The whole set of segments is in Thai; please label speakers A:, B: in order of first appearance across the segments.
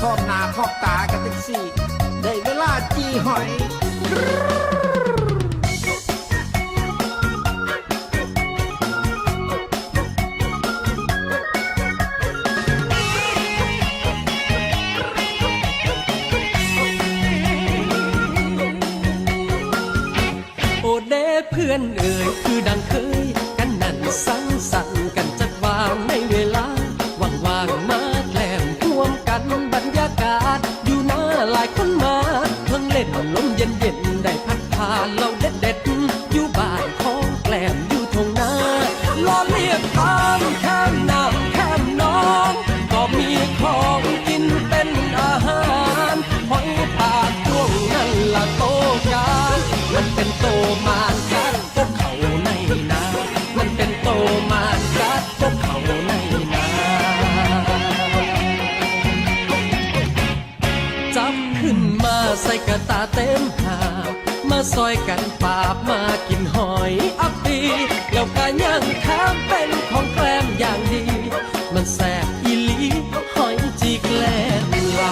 A: พร้อมหน้าพร้อมตากันทั้งสี่ ได้เวลาจีหอย
B: โอเดเพื่อนเอ่ยคือดังเคย แล้วก็ย่างข้ามเป็นของแกล้มอย่างดี มันแสบอีหลีหอยจีแกล้มเรา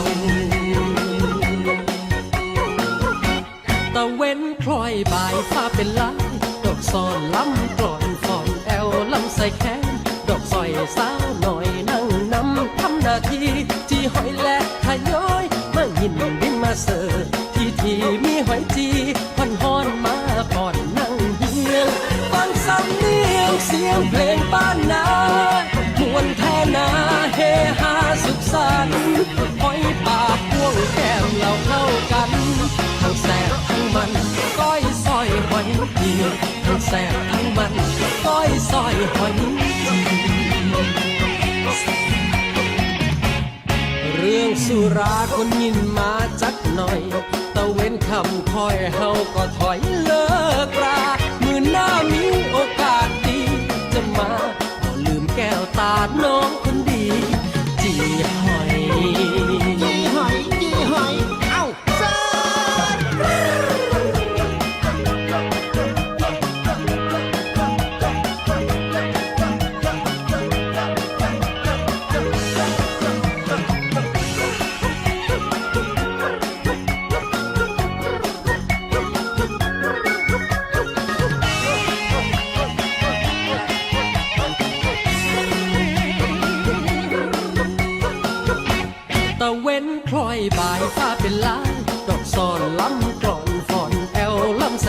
B: ตะเว้นคล้อยบายฟ้าเป็นลายดอกซอนล้ำกลอนฟอนแอลลำใส่แขนดอกซอยสาวหน่อยนั่งนำทำหน้าที่จีหอยและทยอยมายินดินมาเสิร์ฟที่ที่มีหอยจี เสียงเพลงบ้านนามวนแท่นาเฮฮาสุขสันต์หอยปากพ่วงแก้มเราเข้ากัน ทั้งแสบทั้งมันก้อยซอยหอยจียวทั้งแสบทั้งมันก้อยซอยหอยเรื่องสุราคนยินมาจักหน่อย ตะเว้นคำคอยเฮาก็ถอยเลิก แก้วตาน้อง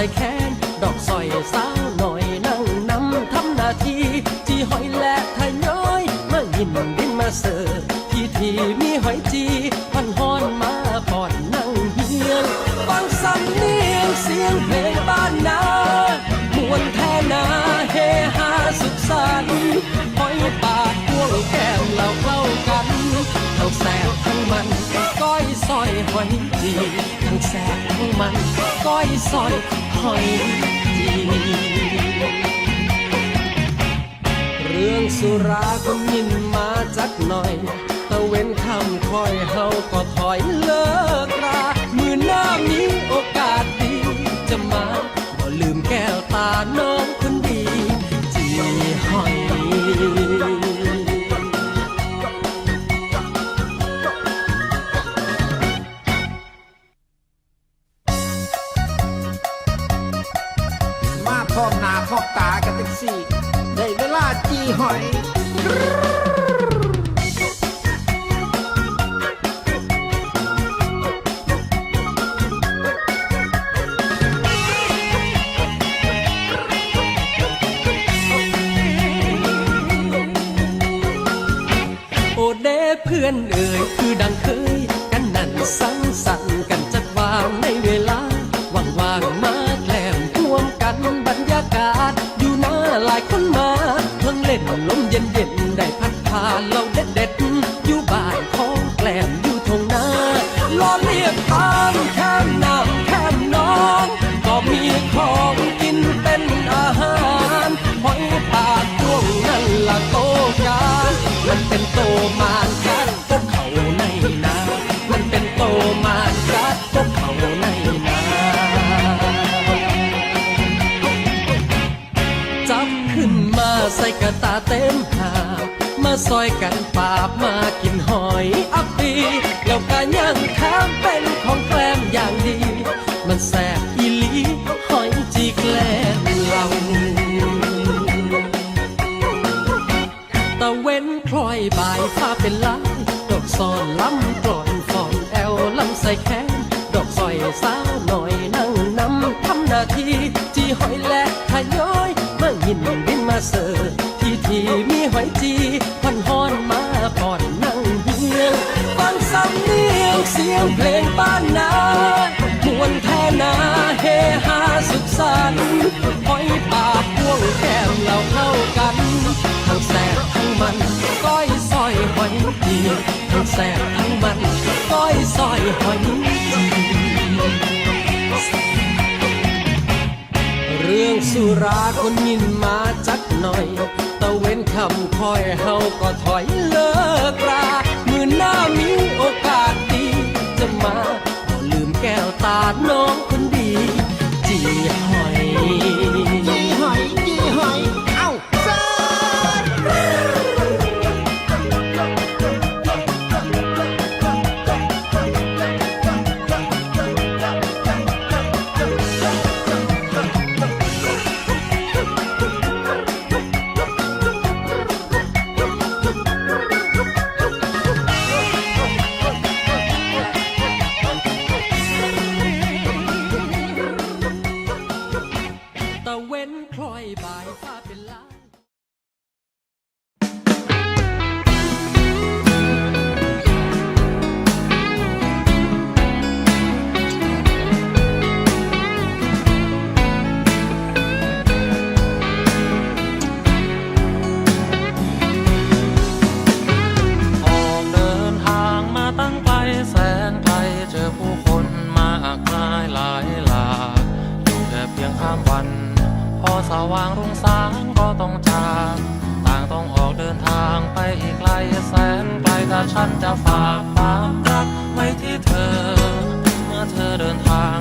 B: ส่แขนดอกซอยสาวหน่อยนั่งนำทำหน้าที่จีหอยและทย้อยมายินดินมาเสิร์ฟที่ที่มีหอยจีพันฮอนมาก่อนนั่งเฮียงฟังสำเนียงเสียงเพลงบ้านนามวนแท่นาเฮฮาสุขสันต์หอยปากพ่วงแก้มเราเข้ากันทั้งแสบทั้งมันก้อยซอยหอยจีทั้งแสบทั้งมันก้อยซอย หอยจีเรื่องสุราก็ยินมาจักหน่อย ตะเว้นคำคอยเฮาก็ถอยเลิก ตา
A: กันทั้งสี่ ได้เวลาจีหอย
B: โอเดเพื่อนเอ่ยคือดังเคย กันนั่นสังสรรค์กันจัดวางใน เด็ดอยู่บ้านของแกล้มอยู่ทงนาล้อเลียบตามแคมน้ำแคมน้อง ก็มีของกินเป็นอาหารหอยปากช่วงนั่นละโตกามันเป็นโตม มาซอยกันปาบมากินหอยอัปปีแล้วก็ยังข้ามเป็นของแกล้มอย่างดี มันแสบอีลีหอยจีแกล้มเราตะเว้นคล้อยบ่ายฟ้าเป็นลายดอกซอนล้ำกลอนฟอนแอลลำใส่แขนดอกซอยสาวหน่อยนั่งนำทำหน้าที่จีหอยและขย้อยมายินบินมาเสิร์ ที่มีหอยจีพันฮอนมาก่อนนั่งเฮียงฟังสำเนียงเสียงเพลงบ้านนามวนแท่นาเฮฮาสุขสันต์หอยปากพ่วงแก้มเราเข้ากันทั้งแสบทั้งมันก้อยซอยหอยจีทั้งแสบทั้งมันก้อยซอยหอยจีเรื่องสุราคนยินมาจักำคอยเฮาก็ถอยเลิกรามือหน้ามีโอกาสดีจะมาก็ลืมแก้วตาโน ตะเว้นคล้อยบ่ายฟ้าเป็นลาย
C: อกเดินทางมาตั้งไกลแสนไกลเจอผู้คนมากมายหลายหลากอยู่แค่เพียงข้ามวัน ว่างรุ่งสางก็ต้องจากต่างต้องออกเดินทางไปอีกไกลแสนไกลถ้าฉันจะฝากความรักไว้ที่เธอ เมื่อเธอเดินทาง